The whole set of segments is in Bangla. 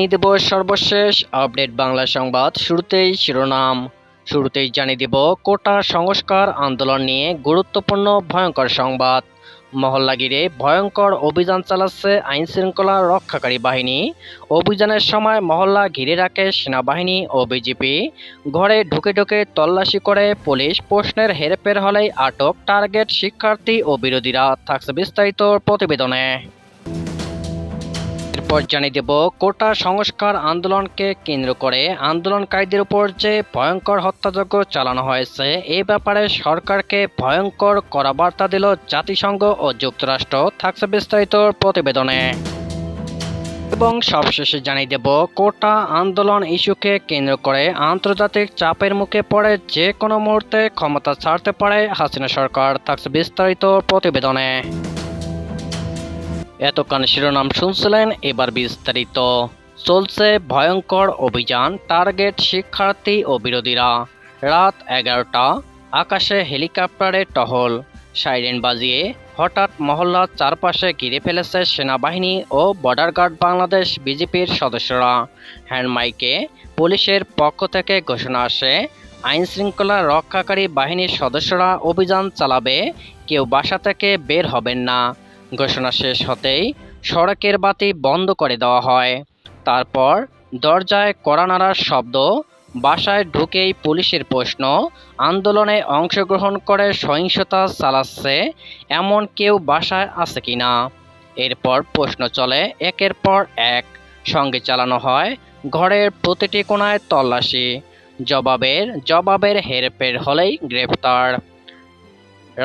জানিয়ে দেব সর্বশেষ আপডেট বাংলা সংবাদ। শুরুতেই শিরোনাম। শুরুতেই জানিয়ে দেব, কোটা সংস্কার আন্দোলন নিয়ে গুরুত্বপূর্ণ ভয়ঙ্কর সংবাদ। মহল্লা ঘিরে ভয়ঙ্কর অভিযান চালাচ্ছে আইন শৃঙ্খলা রক্ষাকারী বাহিনী। অভিযানের সময় মহল্লা ঘিরে রাখে সেনাবাহিনী ও বিজেপি। ঘরে ঢুকে ঢুকে তল্লাশি করে পুলিশ প্রশ্নের হেরফের হলেই আটক টার্গেট শিক্ষার্থী ও বিরোধীরা। থাকছে বিস্তারিত প্রতিবেদনে। এরপর জানিয়ে দেব, কোটা সংস্কার আন্দোলনকে কেন্দ্র করে আন্দোলনকারীদের উপর যে ভয়ঙ্কর হত্যাযজ্ঞ চালানো হয়েছে, এ ব্যাপারে সরকারকে ভয়ঙ্কর করা বার্তা দিল জাতিসংঘ ও যুক্তরাষ্ট্র, থাকছে বিস্তারিত প্রতিবেদনে। এবং সবশেষে জানিয়ে দেব, কোটা আন্দোলন ইস্যুকে কেন্দ্র করে আন্তর্জাতিক চাপের মুখে পড়ে যে কোনো মুহূর্তে ক্ষমতা ছাড়তে পারে হাসিনা সরকার, থাকছে বিস্তারিত প্রতিবেদনে। এতক্ষণ শিরোনাম শুনছিলেন এবার বিস্তারিত। চলছে ভয়ঙ্কর অভিযান, টার্গেট শিক্ষার্থী ও বিরোধীরা। রাত এগারোটা, আকাশে হেলিকপ্টারে টহল। সাইরেন বাজিয়ে হঠাৎ মহল্লার চারপাশে ঘিরে ফেলেছে সেনাবাহিনী ও বর্ডার গার্ড বাংলাদেশ বিজেপির সদস্যরা। হ্যান্ডমাইকে পুলিশের পক্ষ থেকে ঘোষণা আসে, আইন শৃঙ্খলা রক্ষাকারী বাহিনীর সদস্যরা অভিযান চালাবে, কেউ বাসা থেকে বের হবেন না। ঘোষণা শেষ হতেই সড়কের বাতি বন্ধ করে দেওয়া হয়। তারপর দরজায় কড়া নাড়ার শব্দ, বাসায় ঢুকেই পুলিশের প্রশ্ন, আন্দোলনে অংশগ্রহণ করে সহিংসতা চালাচ্ছে এমন কেউ বাসায় আছে কি না এরপর প্রশ্ন চলে একের পর এক। সঙ্গে চালানো হয় ঘরের প্রতিটি কোণায় তল্লাশি। জবাবের জবাবের হেরফের হলেই গ্রেফতার।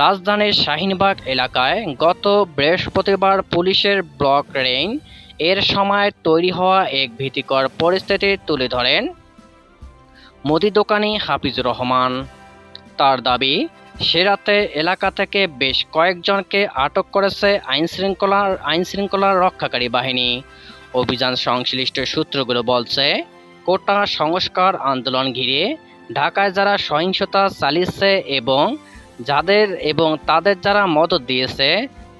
রাজধানীর শাহিনবাগ এলাকায় গত বৃহস্পতিবার পুলিশের ব্লক রেইন এর সময় তৈরি হওয়া এক ভীতিকর পরিস্থিতি তুলে ধরেন মুদি দোকানি হাফিজুর রহমান। তার দাবি, সে রাতে এলাকা থেকে বেশ কয়েকজনকে আটক করেছে আইনশৃঙ্খলার আইনশৃঙ্খলা রক্ষাকারী বাহিনী। অভিযান সংশ্লিষ্ট সূত্রগুলো বলছে, কোটা সংস্কার আন্দোলন ঘিরে ঢাকায় যারা সহিংসতা চালিয়েছে এবং যাদের এবং তাদের যারা মদত দিয়েছে,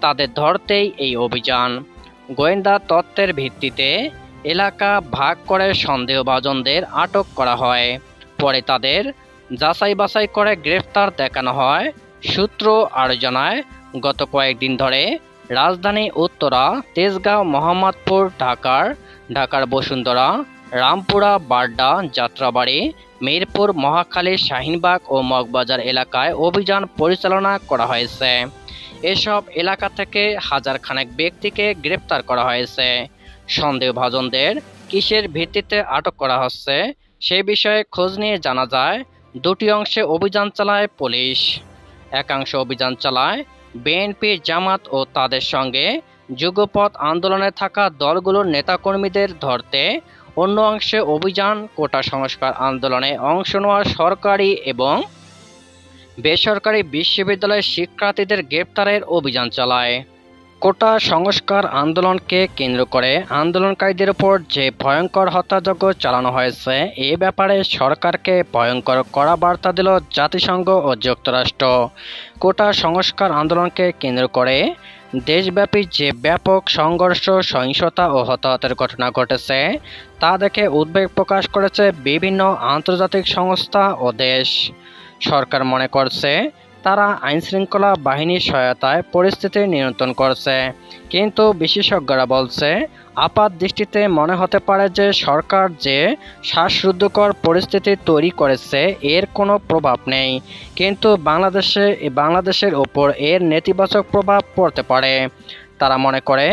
তাদের ধরতেই এই অভিযান। গোয়েন্দা তত্ত্বের ভিত্তিতে এলাকা ভাগ করে সন্দেহভাজনদের আটক করা হয়। পরে তাদের যাচাই বাছাই করে গ্রেফতার দেখানো হয়। সূত্র আরও জানায় গত কয়েকদিন ধরে রাজধানী উত্তরা, তেজগাঁও, মোহাম্মদপুর, ঢাকার ঢাকার বসুন্ধরা, রামপুরা, বাড্ডা, যাত্রাবাড়ি মিরপুর, মহাখালী, শাহিনবাগ ও মগবাজার এলাকায় অভিযান পরিচালনা করা হয়েছে। এসব এলাকা থেকে হাজার খানেক ব্যক্তিকে গ্রেপ্তার করা হয়েছে। সন্দেহভাজনদের কিসের ভিত্তিতে আটক করা হচ্ছে, সে বিষয়ে খোঁজ নিয়ে জানা যায়, দুটি অংশে অভিযান চালায় পুলিশ। একাংশ অভিযান চালায় বিএনপি, জামাত ও তাদের সঙ্গে যুগপথ আন্দোলনে থাকা দলগুলোর নেতাকর্মীদের ধরতে অন্য অংশে অভিযান, কোটা সংস্কার আন্দোলনে অংশ নেওয়া সরকারি এবং বেসরকারি বিশ্ববিদ্যালয়ের শিক্ষার্থীদের গ্রেপ্তারের অভিযান চালায়। কোটা সংস্কার আন্দোলনকে কেন্দ্র করে আন্দোলনকারীদের উপর যে ভয়ঙ্কর হত্যাযজ্ঞ চালানো হয়েছে, এ ব্যাপারে সরকারকে ভয়ঙ্কর কড়া বার্তা দিল জাতিসংঘ ও যুক্তরাষ্ট্র। কোটা সংস্কার আন্দোলনকে কেন্দ্র করে দেশব্যাপী যে ব্যাপক সংঘর্ষ, সহিংসতা ও হতাহতের ঘটনা ঘটেছে, তা দেখে উদ্বেগ প্রকাশ করেছে বিভিন্ন আন্তর্জাতিক সংস্থা ও দেশ। সরকার মনে করছে তারা আইনশৃঙ্খলা বাহিনীর সহায়তায় পরিস্থিতি নিয়ন্ত্রণ করছে। কিন্তু বিশেষজ্ঞরা বলছে, আপাত দৃষ্টিতে মনে হতে পারে যে সরকার যে শ্বাসরুদ্ধকর পরিস্থিতি তৈরি করেছে, এর কোনো প্রভাব নেই। কিন্তু বাংলাদেশে, বাংলাদেশের ওপর এর নেতিবাচক প্রভাব পড়তে পারে। তারা মনে করে,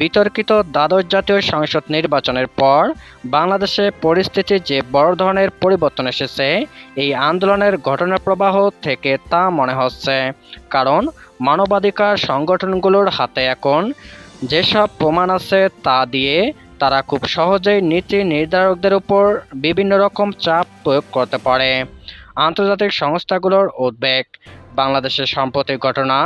বিতর্কিত দ্বাদশ জাতীয় সংসদ নির্বাচনের পর বাংলাদেশে পরিস্থিতি যে বড় ধরনের পরিবর্তন এসেছে, এই আন্দোলনের ঘটনা প্রবাহ থেকে তা মনে হচ্ছে। কারণ মানবাধিকার সংগঠনগুলোর হাতে এখন যেসব প্রমাণ আছে তা দিয়ে তারা খুব সহজেই নীতি নির্ধারকদের উপর বিভিন্ন রকম চাপ প্রয়োগ করতে পারে। আন্তর্জাতিক সংস্থাগুলোর উদ্বেগ, বাংলাদেশের সাম্প্রতিক ঘটনা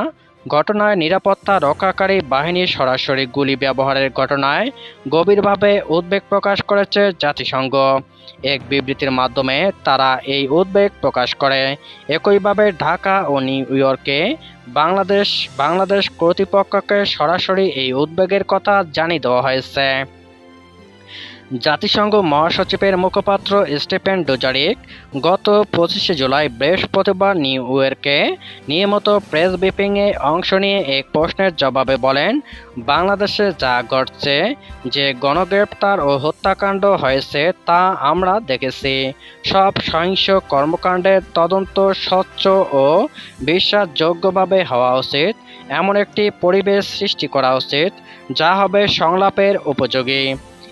ঘটনায় নিরাপত্তা রক্ষাকারী বাহিনীর সরাসরি গুলি ব্যবহারের ঘটনায় গভীরভাবে উদ্বেগ প্রকাশ করেছে জাতিসংঘ। এক বিবৃতির মাধ্যমে তারা এই উদ্বেগ প্রকাশ করে। একইভাবে ঢাকা ও নিউ ইয়র্কে বাংলাদেশ বাংলাদেশ কর্তৃপক্ষকে সরাসরি এই উদ্বেগের কথা জানিয়ে দেওয়া হয়েছে। জাতিসংঘ মহাসচিবের মুখপাত্র স্টেফেন ডুজারিক গত পঁচিশে জুলাই বৃহস্পতিবার নিউ ইয়র্কে নিয়মিত প্রেস ব্রিফিংয়ে অংশ নিয়ে এক প্রশ্নের জবাবে বলেন, বাংলাদেশে যা ঘটছে, যে গণগ্রেপ্তার ও হত্যাকাণ্ড হয়েছে তা আমরা দেখেছি। সব সহিংস কর্মকাণ্ডের তদন্ত স্বচ্ছ ও বিশ্বাসযোগ্যভাবে হওয়া উচিত। এমন একটি পরিবেশ সৃষ্টি করা উচিত, যা হবে সংলাপের উপযোগী।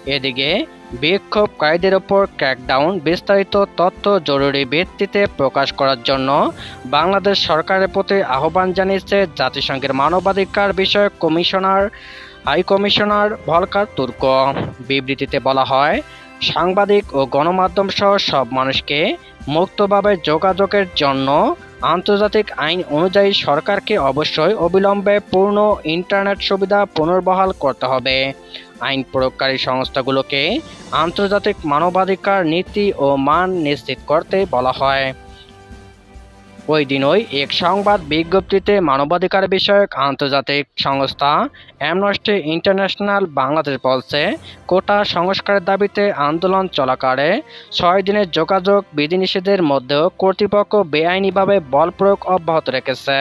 এদিকে বিক্ষোভকারীদের ওপর ক্র্যাকডাউন বিস্তারিত তথ্য জরুরি ভিত্তিতে প্রকাশ করার জন্য বাংলাদেশ সরকারের প্রতি আহ্বান জানিয়েছে জাতিসংঘের মানবাধিকার বিষয়ক commissioner, high commissioner Volker Turk. বিবৃতিতে বলা হয়, সাংবাদিক ও গণমাধ্যম সহ সব মানুষকে মুক্তভাবে যোগাযোগের জন্য আন্তর্জাতিক আইন অনুযায়ী সরকারকে অবশ্যই অবিলম্বে পূর্ণ ইন্টারনেট সুবিধা পুনর্বহাল করতে হবে। আইন প্রয়োগকারী সংস্থাগুলোকে আন্তর্জাতিক মানবাধিকার নীতি ও মান নিশ্চিত করতে বলা হয়। ওই দিনই এক সংবাদ বিজ্ঞপ্তিতে মানবাধিকার বিষয়ক আন্তর্জাতিক সংস্থা অ্যামনস্টি ইন্টারন্যাশনাল বাংলাদেশ বলছে, কোটা সংস্কারের দাবিতে আন্দোলন চলাকালে ছয় দিনের যোগাযোগ বিধিনিষেধের মধ্যেও কর্তৃপক্ষ বেআইনিভাবে বল প্রয়োগ অব্যাহত রেখেছে।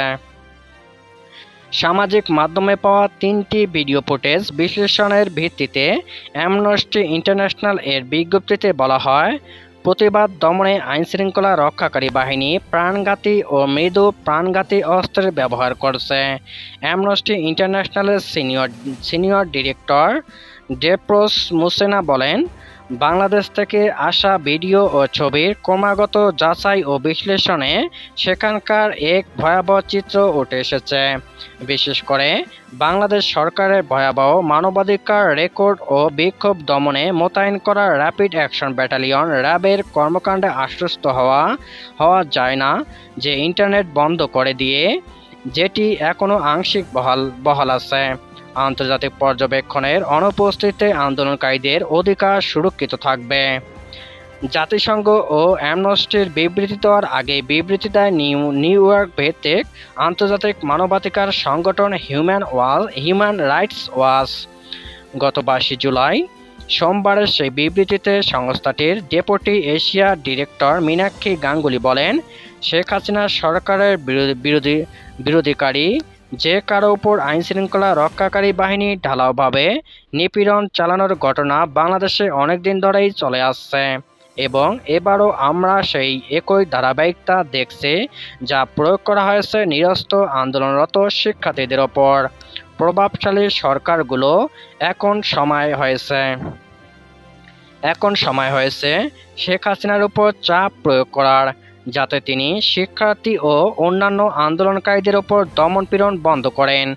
সামাজিক মাধ্যমে পাওয়া তিনটি ভিডিও ফুটেজ বিশ্লেষণের ভিত্তিতে অ্যামনস্টি ইন্টারন্যাশনাল এর বিজ্ঞপ্তিতে বলা হয় প্রতিবাদ দমনে আইনশৃঙ্খলা রক্ষাকারী বাহিনী প্রাণঘাতী ও মৃদু প্রাণঘাতী অস্ত্রের ব্যবহার করছে। Amnesty ইন্টারন্যাশনালের senior senior director Deprose Muchena বলেন বাংলাদেশ থেকে আসা ভিডিও ও ছবির ক্রমাগত যাচাই ও বিশ্লেষণে সেখানকার এক ভয়াবহ চিত্র উঠে এসেছে। বিশেষ করে বাংলাদেশ সরকারের ভয়াবহ মানবাধিকার রেকর্ড ও বিক্ষোভ দমনে মোতায়েন করা র্যাপিড অ্যাকশন ব্যাটালিয়ন র্যাবের কর্মকাণ্ডে আশ্বস্ত হওয়া হওয়া যায় না যে ইন্টারনেট বন্ধ করে দিয়ে যেটি এখনও আংশিক বহাল বহাল আছে। আন্তর্জাতিক পর্যবেক্ষণের অনুপস্থিতিতে আন্দোলনকারীদের অধিকার সুরক্ষিত থাকবে। জাতিসংঘ ও অ্যামনেস্টির বিবৃতি দেওয়ার আগে বিবৃতি দেয় নিউ নিউ ইয়র্ক ভিত্তিক আন্তর্জাতিক মানবাধিকার সংগঠন Human Wall, Human Rights Watch. গত বাইশে জুলাই সোমবারের সেই বিবৃতিতে সংস্থাটির deputy Asia director Meenakshi Ganguly বলেন, শেখ হাসিনা সরকারের বিরোধী বিরোধী, বিরোধীকারী যে কারও উপর আইন শৃঙ্খলা রক্ষাকারী বাহিনী ঢালাওভাবে নিপীড়ন চালানোর ঘটনা বাংলাদেশে অনেকদিন ধরেই চলে আসছে। এবং এবারও আমরা সেই একই ধারাবাহিকতা দেখছি যা প্রয়োগ করা হয়েছে নিরস্ত আন্দোলনরত শিক্ষার্থীদের ওপর। প্রভাবশালী সরকারগুলো এখন সময় হয়েছে। এখন সময় হয়েছে শেখ হাসিনার উপর চাপ প্রয়োগ করার। যাতে তিনি শিক্ষার্থী ও অন্যান্য আন্দোলনকারীদের ওপর দমনপীড়ন বন্ধ করেন।